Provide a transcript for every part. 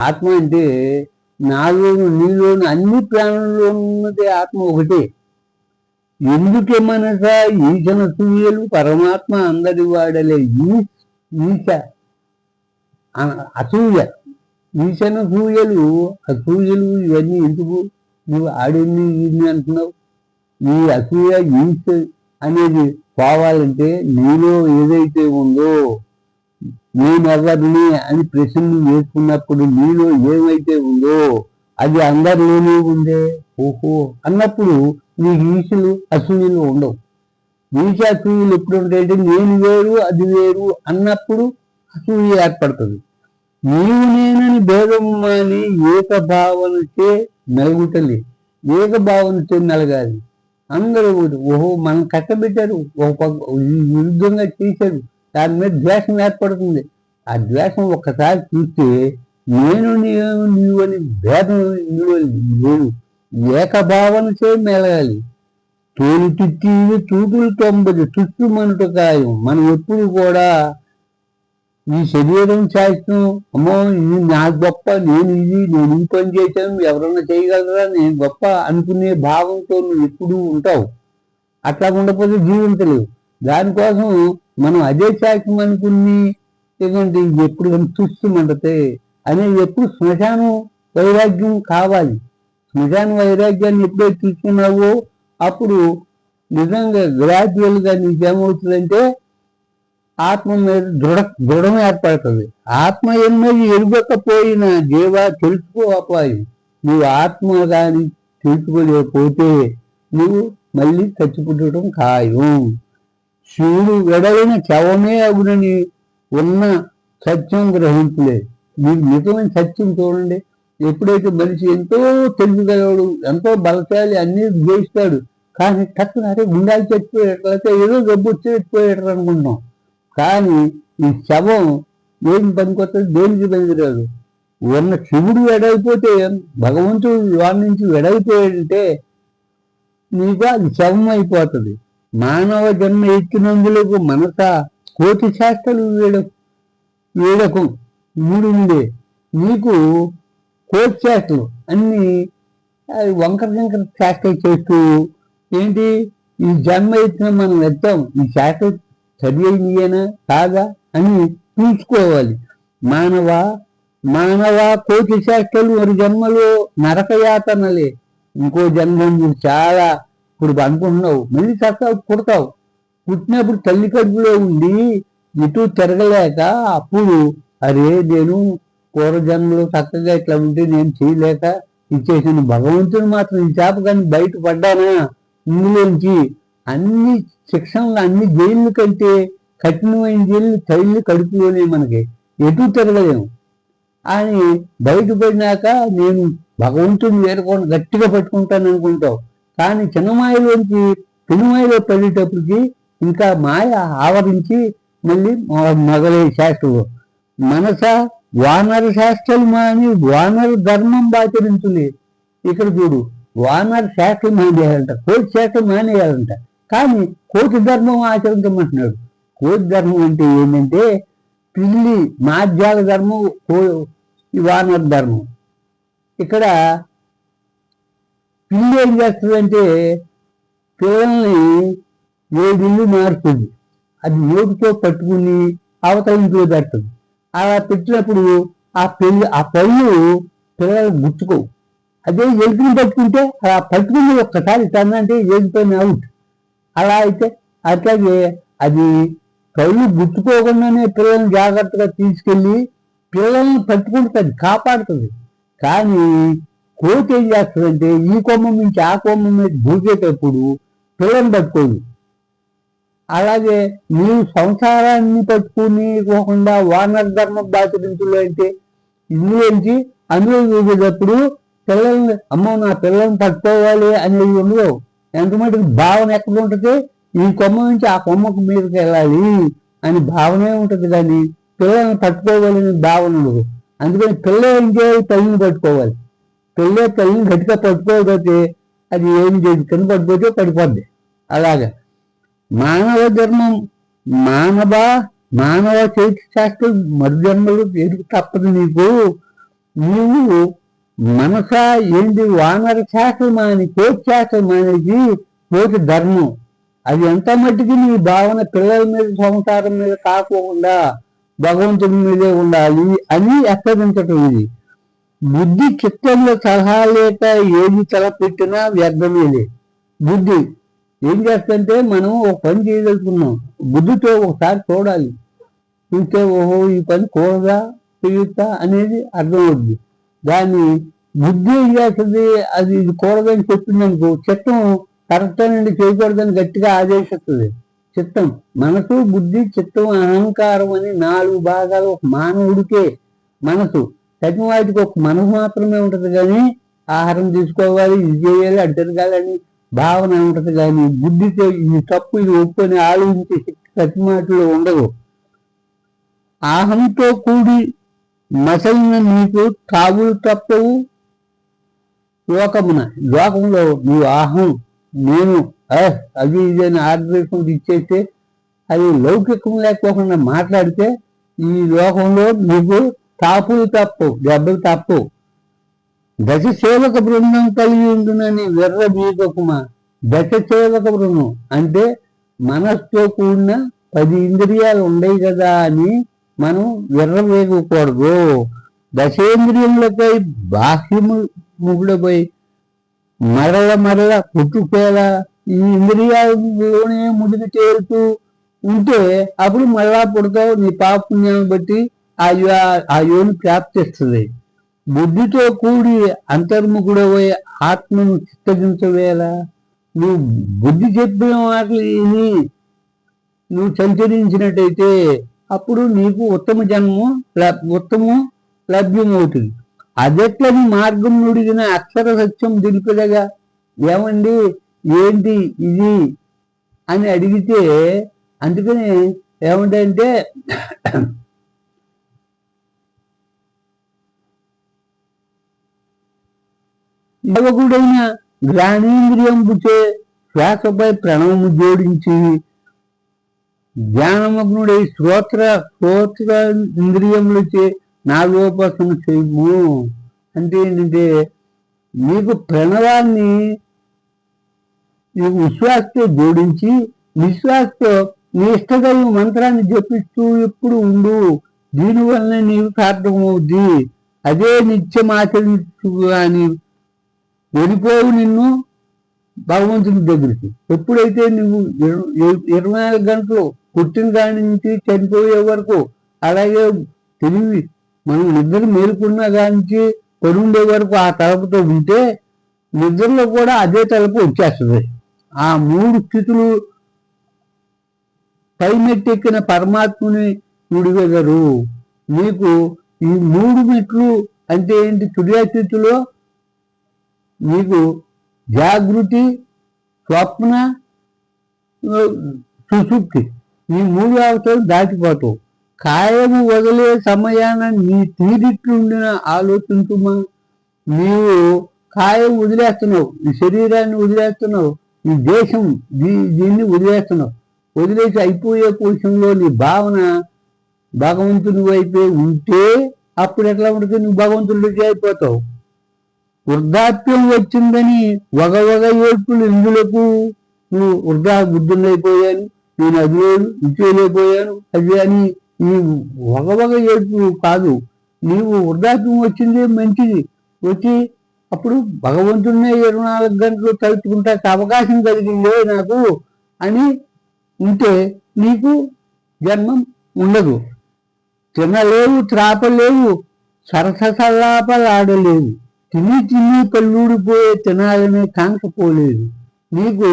ఆత్మ అంటే నాలోను నీలోను అన్ని ప్రాణుల్లో ఉన్నది ఆత్మ ఒకటే. ఎందుకే మనస ఈశన సూయలు పరమాత్మ అందరి వాడలే? ఈశ. అసూయ. ఈశన సూయలు అసూయలు ఇవన్నీ ఎందుకు? నువ్వు ఆడన్ని ఈయన్ని అంటున్నావు? ఈ అసూయ ఈశ అనేది పోవాలంటే నీలో ఏదైతే ఉందో నేనెవరిని అని ప్రశ్నలు వేసుకున్నప్పుడు నీలో ఏమైతే ఉందో అది అందరిలోనే ఉందే. ఓహో. అన్నప్పుడు నీకు ఈశలు అసూయలు ఉండవు. ఈశ అసూయలు ఎప్పుడు ఉంటాయంటే నేను వేరు అది వేరు అన్నప్పుడు అసూయ ఏర్పడుతుంది. నీవు నేనని భేదము అని ఏక భావనచే మెలుగుటలే ఏక భావనచే మెలగాలి అందరూ ఓహో మనం కట్టబెట్టారు. ఒక విరుద్ధంగా చేశారు. దాని మీద ద్వేషం ఏర్పడుతుంది. ఆ ద్వేషం ఒక్కసారి చూస్తే నేను నీవు నీవు అని భేదం నీవు నేను ఏకభావన చే మెలగాలి. తోలు తిట్టి తూటులు తొంభై తుచ్చు మనుట కాయం మనం ఎప్పుడు కూడా ఈ శరీరం శాస్త్రం అమ్మో ఇది నా గొప్ప నేను ఇది నేను ఈ పని చేశాను ఎవరన్నా చేయగలరా నేను గొప్ప అనుకునే భావంతో నువ్వు ఎప్పుడూ ఉంటావు. అట్లా ఉండకపోతే జీవించలేవు దానికోసం మనం అదే శాఖం అనుకుని ఎందుకంటే ఇది ఎప్పుడు కానీ తుస్సుమంటతే అనేది ఎప్పుడు శ్మశానం వైరాగ్యం కావాలి. శ్మశాన వైరాగ్యాన్ని ఎప్పుడైతే తీసుకున్నావో అప్పుడు నిజంగా గ్రాడ్యువల్గా నీకేమవుతుందంటే ఆత్మ మీద దృఢ దృఢం ఏర్పడుతుంది. ఆత్మ ఎన్నది ఎరుగకపోయిన జీవ తెలుసుకోపాయి నువ్వు ఆత్మ కానీ తెలుసుకోలేకపోతే నువ్వు మళ్ళీ చచ్చిపుట్టడం ఖాయం. శివుడు వెడలిన శవమే అగునని ఉన్న సత్యం గ్రహించలేదు మీరు నిజమైన సత్యం చూడండి. ఎప్పుడైతే మనిషి ఎంతో తెలివిగలవాడు ఎంతో బలశాలి అన్ని జయిస్తాడు కానీ టక్కున అరే గుండాలు చచ్చిపోయాడు లేకపోతే ఏదో జబ్బు వచ్చి చచ్చిపోయాడు అనుకుంటాం కానీ ఈ శవం ఏం పనికొస్తుంది దేనికి పనికిరాదు? ఉన్న శివుడు వెడైపోతే భగవంతుడు వాడి నుంచి వెడైపోయాడంటే నీకు అది శవం అయిపోతుంది మానవ జన్మ ఎత్తినందులకు మనస కోటి శాస్త్రాలు వీడ వీడకం మూడు ఉండే నీకు కోటి శాస్త్రం అన్ని వంకర వంకర శాస్త్రం చేస్తూ ఏంటి? ఈ జన్మ ఎత్తిన మనం ఎత్తాం. ఈ శాస్త్రం సరి కాదా? అని చూసుకోవాలి మానవ మానవ కోటి శాస్త్రాలు మరి జన్మలో నరకయాతనలే. ఇంకో జన్మ చాలా ఇప్పుడు అనుకుంటున్నావు. మళ్ళీ చస్తావు పుడతావు పుట్టినప్పుడు తల్లి కడుపులో ఉండి ఇటు తిరగలేక అప్పుడు అరే నేను పూర్వజన్మలో చక్కగా ఇట్లా ఉంటే నేను చేయలేక ఇచ్చేసాను. భగవంతుని మాత్రం ఈ చేప కానీ బయట పడ్డానా? ఇందులోంచి అన్ని శిక్షణలు అన్ని జైళ్ళు కంటే కఠినమైన జైలు తల్లి కడుపులోనే మనకి. ఎటు తిరగలేము. అని బయటపడినాక నేను భగవంతుని వేరుకొని గట్టిగా పట్టుకుంటాను అనుకుంటావు. కానీ చిన్నమాయలోంచి పెనుమాయలో పడేటప్పటికి ఇంకా మాయ ఆవరించి మళ్ళీ మొ- మొదలై మనస వానర శాస్త్రాలు మాని వానర ధర్మం బాచరించుంది ఇక్కడ చూడు వానర శాస్త్రం మానేయాలంట కోటి శాస్త్రం మానేయాలంట. కానీ కోటి ధర్మం ఆచరించమంటున్నాడు. కోటి ధర్మం అంటే ఏంటంటే పిల్లి మాధ్యాల ధర్మం కో- వానర ధర్మం. ఇక్కడ పిల్లి ఏం చేస్తుందంటే పిల్లల్ని ఏడిల్లు మారుతుంది. అది నోటితో పట్టుకుని అవతల ఇంట్లో పెడుతుంది. అలా పెట్టినప్పుడు ఆ పెళ్ళి ఆ పళ్ళు పిల్లలు గుచ్చుకోవు అదే ఎలుకని పట్టుకుంటే ఆ పట్టుకుని ఒక్కసారి తనంటే ఎలుకని అవుట్. అలా అయితే అట్లాగే అది కళ్ళు గుచ్చుకోకుండానే పిల్లల్ని జాగ్రత్తగా తీసుకెళ్ళి పిల్లల్ని పట్టుకుంటుంది కాపాడుతుంది. కానీ కోతి ఏం చేస్తుందంటే ఈ కొమ్మ నుంచి ఆ కొమ్మ మీద దూకేటప్పుడు పిల్లని పట్టుకోదు. అలాగే నీవు సంసారాన్ని పట్టుకుని పోకుండా వానర ధర్మం బాధించులు అంటే ఇందులోంచి అందులో చూసేటప్పుడు పిల్లల్ని అమ్మో నా పిల్లల్ని పట్టుకోవాలి అనేది ఉండదు ఎంత భావన ఎక్కడ ఉంటుంది? ఈ కొమ్మ నుంచి ఆ కొమ్మకు మీదకి వెళ్ళాలి అని భావనే ఉంటుంది కానీ పిల్లల్ని పట్టుకోవాలని భావన ఉండదు. అందుకని పిల్లలు ఏం చేయాలి? తల్లిని పట్టుకోవాలి. పిల్ల తల్లిని గట్టిగా పట్టుకోకపోతే అది ఏం చేయదు కింద పడిపోతే పడిపోద్ది. అలాగా. మానవ ధర్మం మానవ మానవ చేతి శాస్త్రం మరుజన్మలు ఎదుగు తప్పదు నీకు. నీవు మనస ఏంటి వానర శాస్త్రమాని శాస్త్రం అనేది కోటి ధర్మం. అది ఎంత మట్టికి నీ భావన పిల్లల మీద సంసారం మీద కాకుండా భగవంతుడి మీదే ఉండాలి అని హెచ్చరించటం ఇది. బుద్ధి చిత్తంలో సలహా లేక ఏది తలపెట్టినా వ్యర్థమేలే బుద్ధి ఏం చేస్తుంటే మనం ఒక పని చేయగలుగుతున్నాం బుద్ధితో ఒకసారి చూడాలి. చూస్తే ఓహో ఈ పని కూడదా చేయొచ్చా అనేది అర్థమవుద్ది. దాన్ని బుద్ధి ఏం చేస్తుంది? అది ఇది కూడదని చెప్పిందనుకో చిత్తం కరెక్ట్ అండి చేయకూడదని గట్టిగా ఆదేశిస్తుంది. చిత్తం మనసు బుద్ధి చిత్తం అహంకారం అని నాలుగు భాగాలు ఒక మానవుడికే. మనసు తగిన వాటికి ఒక మనసు మాత్రమే ఉంటది కానీ ఆహారం తీసుకోవాలి ఇది చేయాలి అది తిరగాలని భావన ఉంటుంది కానీ బుద్ధితో ఇది తప్పు ఇది ఒప్పుకొని ఆలోచించే శక్తి ప్రతి మాటలో ఉండదు. ఆహంతో కూడి మసలిన నీకు తాగులు తప్పవు. లోకమున లోకంలో నువ్వు ఆహం నేను అది ఇది అని ఆర్డరేషన్ ఇచ్చేస్తే అది లౌకికం లేకోకుండా మాట్లాడితే ఈ లోకంలో నీకు తాపులు తప్పవు దెబ్బలు తప్పవు దశ సేవక బృందం కలిగి ఉండునని వెర్ర బీగకుమా దశ సేవక బృందం. అంటే మనస్తో కూడిన పది ఇంద్రియాలు ఉండయి కదా అని మనం విర్రవేగకూడదు దశేంద్రియములపై బాహ్యము ముగుడపై మరల మరల పుట్టుకేల ఈ ఇంద్రియాలలోనే ముడికి చేరుతూ ఉంటే అప్పుడు మరలా పుడతావు నీ పాపుణ్యాన్ని బట్టి ఆ యో- ఆ యోని ప్రాప్తిస్తుంది. బుద్ధితో కూడి అంతర్ముఖుడవై ఆత్మను చిత్తగించవేళ నువ్వు బుద్ధి చెప్పిన మాటలు విని నువ్వు సంచరించినట్టయితే అప్పుడు నీకు ఉత్తమ జన్మం ఉత్తమం లభ్యమవుతుంది. అదెట్లని మార్గం నుడిగిన అక్షర సత్యం దిలిపెదగా ఏమండి? ఏంటి ఇది? అని అడిగితే అందుకని ఏమంటే యువకుడైన జ్ఞానేంద్రియంబుచే శ్వాసపై ప్రణవము జోడించి జ్ఞానమగ్నుడై శ్రోత్ర శ్రోత్ర ఇంద్రియములచే నాగోపాసన చేయము. అంటే ఏంటంటే నీకు ప్రణవాన్ని నీకు విశ్వాసతో జోడించి విశ్వాసతో నీ ఇష్టదైవ మంత్రాన్ని జపిస్తూ ఎప్పుడు ఉండు. దీనివల్ల నీకు సార్థకమవుద్ది. అదే నిత్యం ఆచరించు అని వెళ్ళిపోవు నిన్ను భగవంతుని దగ్గరికి. ఎప్పుడైతే నువ్వు ఇరవై నాలుగు గంటలు పుట్టిన కాడి నుంచి చనిపోయే వరకు అలాగే తెలివి మనం నిద్ర మేలుకున్న కాడి నుంచి పడుండే వరకు ఆ తలపుతో ఉంటే నిద్రలో కూడా అదే తలపు వచ్చేస్తుంది. ఆ మూడు స్థితులు పైమెట్టెక్కిన పరమాత్ముని నుడివెదరు నీకు ఈ మూడు మెట్లు అంటే ఏంటి? తుర్యాస్థితిలో నీకు జాగృతి స్వప్న సుశుక్తి ఈ మూడు అవతలు దాటిపోతావు కాయము వదిలే సమయాన నీ తీరిట్లుండిన ఆలోచించుమా? నీవు కాయం వదిలేస్తున్నావు ఈ శరీరాన్ని వదిలేస్తున్నావు ఈ దేశం దీ దీన్ని వదిలేస్తున్నావు. వదిలేసి అయిపోయే కోశంలో నీ భావన భగవంతుని వైపే ఉంటే అప్పుడు ఎట్లా ఉంటుంది? నువ్వు భగవంతుడికి అయిపోతావు. వృద్ధాప్యం వచ్చిందని వగ వగ ఏడ్పులు ఇందులకు నువ్వు వృద్ధా బుద్ధులైపోయాను. నేను అది లేదు ఇచ్చేయలేకపోయాను. అది అని ఈ వగ వగ ఏడ్పులు కాదు. నీవు వృద్ధాప్యం వచ్చింది మంచిది. వచ్చి అప్పుడు భగవంతుడినే ఇరవై నాలుగు గంటలు తలుచుకుంటా అవకాశం కలిగిందే నాకు అని ఉంటే నీకు జన్మం ఉండదు. తినలేవు త్రాపలేవు సరసల్లాపలాడలేవు తిని తిని కళ్ళూడిపోయే తినాలనే కాంక్ష పోలేదు. నీకు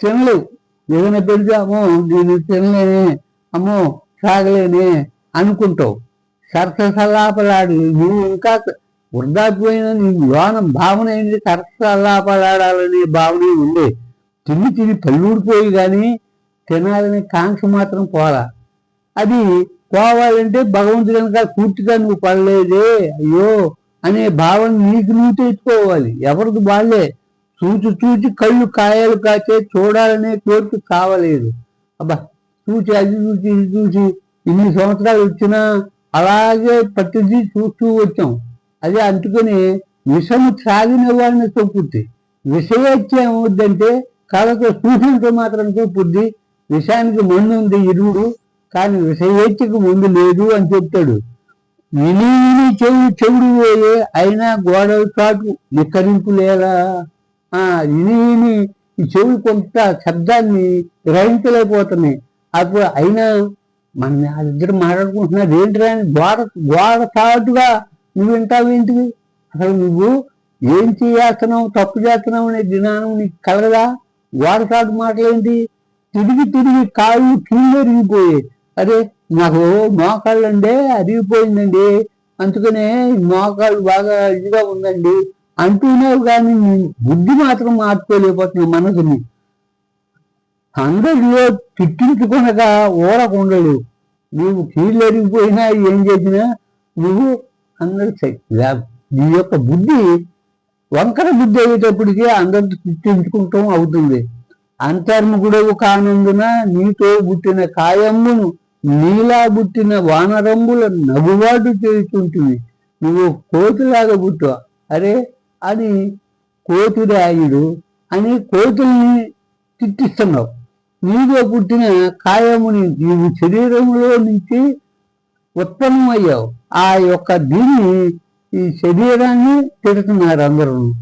తినలేవు. ఏదైనా పెడితే అమ్మో నేను తినలేనే అమ్మో సాగలేనే అనుకుంటావు. సరసలాపలాడు నువ్వు ఇంకా వృద్ధాప్యమైన నీ లోన భావన ఏంటి? సరసలాపలాడాలనే భావన ఉండే. తిని తిని పల్లూడిపోయి కానీ తినాలనే కాంక్ష మాత్రం పోరా అది పోవాలంటే భగవంతుడు కనుక పూర్తిగా నువ్వు పడలేదే. అయ్యో అనే భావన నీకు నువ్వు తెచ్చుకోవాలి. ఎవరికి వాళ్ళే. చూచి చూచి కళ్ళు కాయలు కాచే చూడాలనే కోరిక కావలేదు. అబ్బా చూచి అది చూసి ఇది చూసి ఇన్ని సంవత్సరాలు వచ్చినా అలాగే ప్రతిదీ చూస్తూ వచ్చాం. అదే అందుకని విషము త్రాగిన వాడిని చొప్పుద్ది విషయేచ్ఛ ఏమవుద్దంటే కళతో చూసినంత మాత్రం చొప్పుద్ది విషానికి మందు ఉంది ఇరువుడు కానీ విషయేచ్ఛకు ముందు లేదు అని చెప్తాడు. విని విని చెవుడు చెవుడు పోయే అయినా గోడలు చాటు నిక్కరింపు లేదా ఆ విని ఈ చెవులు కొంత శబ్దాన్ని గ్రహించలేకపోతున్నాయి అప్పుడు అయినా మన వాళ్ళిద్దరు మాట్లాడుకుంటున్నారు. ఏంటిరా అని గోడ గోడ చాటుగా నువ్వు వింటావేంటివి అసలు నువ్వు ఏం చేస్తున్నావు తప్పు చేస్తున్నావు అనే జ్ఞానం నీకు కలగదా? గోడ చాటు మాటలేంటి? తిరిగి తిరిగి కాళ్ళు కింద ఎరిగిపోయాయి అరే నాకు మోకాళ్ళు అండి అరిగిపోయిందండి అందుకనే మోకాళ్ళు బాగా ఇదిగా ఉందండి అంటున్నావు కానీ బుద్ధి మాత్రం మార్చుకోలేకపోతున్నా మనసుని. అందరిలో తిట్టించుకొనగా ఊరకుండడు. నువ్వు కీళ్ళు ఎరిగిపోయినా ఏం చేసినా నువ్వు అందరు నీ యొక్క బుద్ధి వంకర బుద్ధి అయ్యేటప్పటికీ అందరితో తిట్టించుకుంటాం అవుతుంది. అంతర్ముకుడవు కానందున నీతో పుట్టిన కాయమ్మును నీలా పుట్టిన వానరంబుల నగుబాటు చేస్తుంటుంది నువ్వు కోతిలాగా పుట్టావు అరే అని కోతిరాయుడు అని కోతుల్ని తిట్టిస్తున్నావు. నీలో పుట్టిన కాయముని నీవు శరీరంలో నుంచి ఉత్పన్నమయ్యావు. ఆ యొక్క దీన్ని ఈ శరీరాన్ని తిడుతున్నారు అందరూ.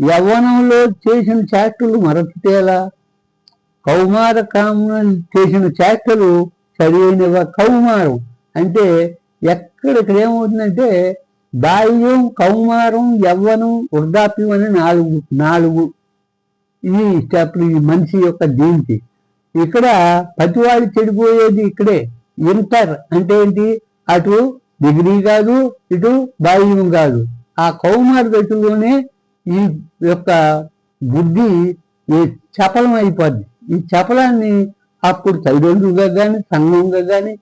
యవ్వనంలో చేసిన చేష్టలు మరచితేలా. కౌమార కామం చేసిన చేష్టలు సరైన కౌమారం. అంటే ఎక్కడిక్కడ ఏమవుతుందంటే బాల్యం కౌమారం యవ్వనం వృద్ధాప్యం అని నాలుగు నాలుగు ఈ స్టెప్లు ఈ మనిషి యొక్క దీనికి. ఇక్కడ పతివాడు చెడిపోయేది ఇక్కడే. ఇంటర్ అంటే ఏంటి? అటు డిగ్రీ కాదు ఇటు బాల్యం కాదు. ఆ కౌమార దశలోనే ఈ యొక్క బుద్ధి ఈ చపలం అయిపోద్ది. ఈ చపలాన్ని అప్పుడు తల్లిదండ్రులుగా కానీ సంఘంగా కానీ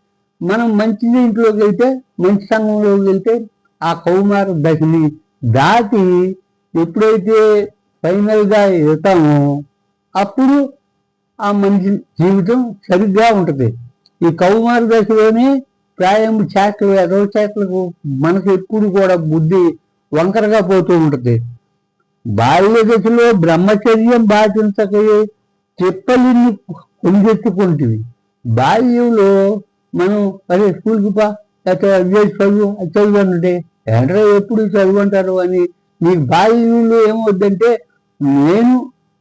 మనం మంచి ఇంట్లోకి వెళ్తే మంచి సంఘంలోకి వెళ్తే ఆ కౌమార దశని దాటి ఎప్పుడైతే ఫైనల్గా వెళ్తామో అప్పుడు ఆ మనిషి జీవితం సరిగ్గా ఉంటుంది. ఈ కౌమార దశలోనే ప్రాయం చేతలు ఎదవ చేతలకు మనసు ఎప్పుడు కూడా బుద్ధి వంకరగా పోతూ ఉంటుంది. బాల్య దశలో బ్రహ్మచర్యం పాటించకయే చెప్పలిని కొంగెత్తుకుంటుంది బాల్యంలో మనం అదే స్కూల్కి పా లేకపోతే అదే చదువు చదువు అంటే ఏంట్రా ఎప్పుడు చదువు అంటారు అని నీకు బాల్యంలో ఏమవుద్దంటే నేను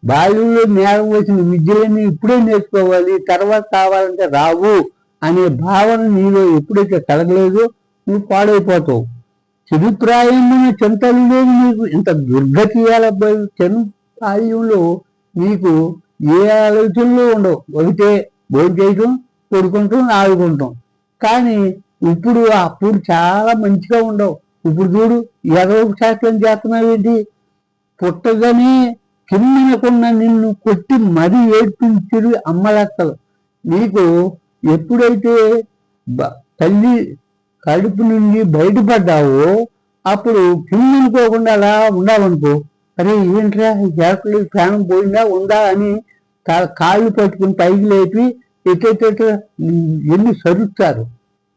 బాల్యంలో నేరం వచ్చిన విద్యలన్నీ ఇప్పుడే నేర్చుకోవాలి తర్వాత కావాలంటే రావు అనే భావన నీలో ఎప్పుడైతే కలగలేదో నువ్వు పాడైపోతావు. చిరుప్రాయమైన చింతలు లేని నీకు ఇంత దుర్గతి చిన్న బాల్యంలో నీకు ఏ ఆలోచనలు ఉండవు. ఒకటే భోజనం చేయటం కొడుకుంటాం ఆడుకుంటాం. కానీ ఇప్పుడు అప్పుడు చాలా మంచిగా ఉండవు. ఇప్పుడు చూడు ఎదవ శాఖలను చేస్తున్నావు ఏంటి? పుట్టగానే కిందనకున్న నిన్ను కొట్టి మరీ ఏడ్పించరు అమ్మలక్కలు. నీకు ఎప్పుడైతే తల్లి కడుపు నుండి బయటపడ్డావో అప్పుడు కిందనుకోకుండా అలా ఉండాలనుకో అరే ఏంట్రా జాకులు ప్రాణం పోయిందా ఉందా అని కాళ్ళు పట్టుకుని పైకి లేపి ఎట్టెట్ట ఎన్ని సరుస్తారు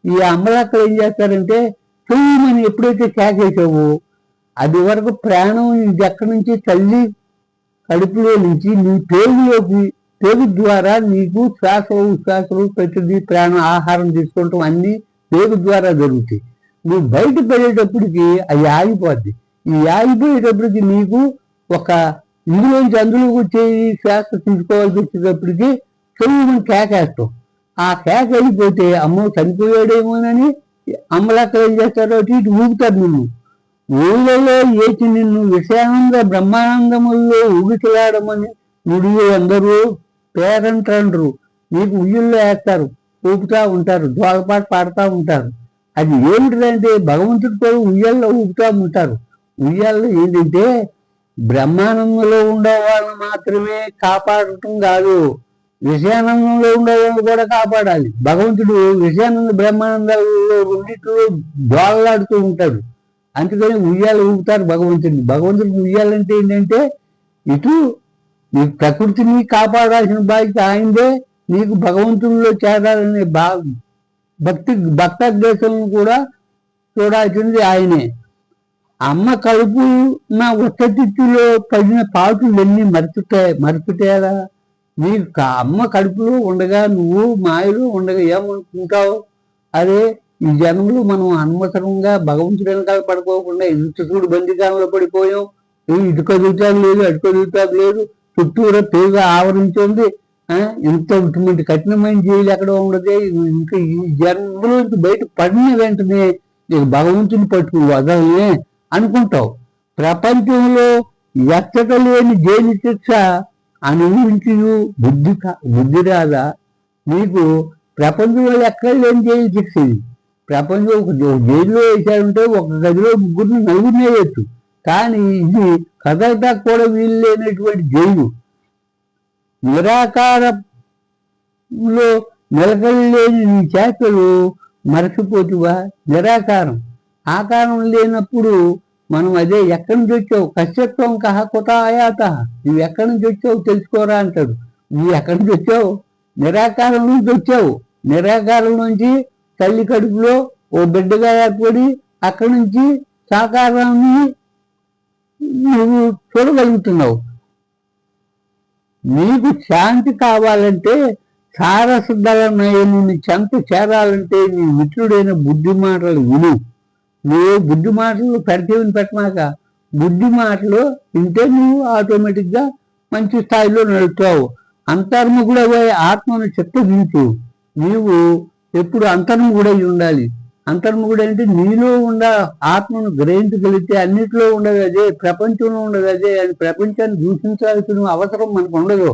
ఈ అమ్మలక్కలు ఏం చేస్తారంటే చెయ్యమని ఎప్పుడైతే కేకేసావో అది వరకు ప్రాణం ఇది ఎక్కడి నుంచి? తల్లి కడుపులో నుంచి నీ పేగులోకి పేగు ద్వారా నీకు శ్వాస ఉశ్వాసలు ప్రతిదీ ప్రాణం ఆహారం తీసుకుంటాం అన్నీ పేగు ద్వారా జరుగుతాయి. నువ్వు బయట పడేటప్పటికి అవి ఆగిపోద్ది. ఈ ఆగిపోయేటప్పటికి నీకు ఒక ఇందులోంచి అందులోకి వచ్చే శ్వాస తీసుకోవాల్సి వచ్చేటప్పటికి చెవుమని కేకేస్తాం ఆ కేక వెళ్ళిపోతే అమ్మో చనిపోయాడేమోనని అమ్మలక్కడ ఏం చేస్తారో అటు ఇటు ఊగుతారు నిన్ను. ఊళ్ళలో ఏచి నిన్ను విషయానంద బ్రహ్మానందముల్లో ఊగిసలాడమని నుడి అందరూ పేరంటారు నీకు ఉయ్యుల్లో వేస్తారు ఊపుతా ఉంటారు జోలపాట పాడుతూ ఉంటారు. అది ఏమిటిదంటే భగవంతుడితో ఉయ్యల్లో ఊపుతా ఉంటారు. ఉయ్యాల్లో ఏంటంటే బ్రహ్మానందంలో ఉండే వాళ్ళని మాత్రమే కాపాడటం కాదు. విషయానందంలో ఉండే వాళ్ళు కూడా కాపాడాలి. భగవంతుడు విషయానంద బ్రహ్మానందంలో రెండిట్లో దోళలాడుతూ ఉంటాడు. అందుకని ఉయ్యాలు ఊపుతారు భగవంతుడిని. భగవంతుడికి ఉయ్యాలంటే ఏంటంటే ఇటు నీ ప్రకృతిని కాపాడాల్సిన బాధ్యత ఆయనదే. నీకు భగవంతుల్లో చేరాలనే బా భక్తి దేశం కూడా చూడాల్సింది ఆయనే. అమ్మ కడుపు నా ఉత్తతిత్తులో పడిన పాటులన్నీ మర్చిపోయా మర్చిపోయారా నీకు అమ్మ కడుపులో ఉండగా నువ్వు మాయలో ఉండగా ఏమనుకుంటావు? అరే ఈ జన్మలో మనం అనవసరంగా భగవంతుడు వెనకాల పడుకోకుండా ఇంతకుడు బందికాలంలో పడిపోయాం. ఇటు కదుగుతాడు లేదు అటు కదుగుతాడు లేదు. చుట్టూరా తీగ ఆవరించింది. ఇంత ఇటువంటి కఠినమైన జీవులు ఎక్కడ ఉండదు. ఇంకా ఈ జన్మలో బయట పడిన వెంటనే నీకు భగవంతుని పట్టుకు వదలనే అనుకుంటావు. ప్రపంచంలో ఎచ్చట లేని జైలు శిక్ష అనుభవించు బుద్ధి కా- బుద్ధి రాదా? నీకు ప్రపంచంలో ఎక్కడ లేని జైలు శిక్ష ఇది. ప్రపంచం ఒక జైల్లో వేసారంటే ఒక గదిలో ముగ్గురిని నలుగురిని వేయచ్చు. కానీ ఇది కదలటా కూడా వీలు లేనటువంటి జైలు. నిరాకారంలో నిలకడలేని నీ చేతలు మరచిపోతువా? నిరాకారం. ఆకారం లేనప్పుడు మనం అదే ఎక్కడి నుంచి వచ్చావు? కశ్యత్వం కహ కుత ఆయాత. నువ్వు ఎక్కడి నుంచి వచ్చావు తెలుసుకోరా అంటాడు. నువ్వు ఎక్కడి నుంచి వచ్చావు? నిరాకారం నుంచి వచ్చావు. నిరాకారం నుంచి తల్లి కడుపులో ఓ బిడ్డగా ఏర్పడి అక్కడి నుంచి సాకారాన్ని నువ్వు చూడగలుగుతున్నావు. నీకు శాంతి కావాలంటే సారసదళనయని చెంత చేరాలంటే నీ మిత్రుడైన బుద్ధి మాటలు విను. నువ్వు బుద్ధి మాటలు పెడతేవిని పెట్టమాక. బుద్ధి మాటలు వింటే నువ్వు ఆటోమేటిక్గా మంచి స్థాయిలో నడుపుతావు అంతర్ముఖుడవై ఆత్మను చిత్తగించు నీవు ఎప్పుడు అంతర్ముగుడై ఉండాలి. అంతర్ముగుడు అంటే నీలో ఉండ ఆత్మను గ్రహించగలిగితే అన్నిటిలో ఉండదు అదే ప్రపంచంలో ఉండదు అదే అని ప్రపంచాన్ని దూషించాల్సిన అవసరం మనకు ఉండదు.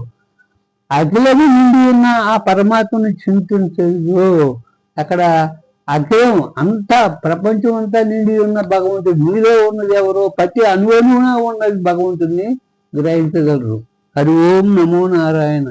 అఖిలము నిండి ఉన్న ఆ పరమాత్మను చింతించదు అక్కడ అఖిలం అంతా ప్రపంచం అంతా నిండి ఉన్న భగవంతుడు మీలో ఉన్నది ఎవరో ప్రతి అణువణువున ఉన్నది భగవంతుడిని గ్రహించగలరు. హరి ఓం నమో నారాయణ.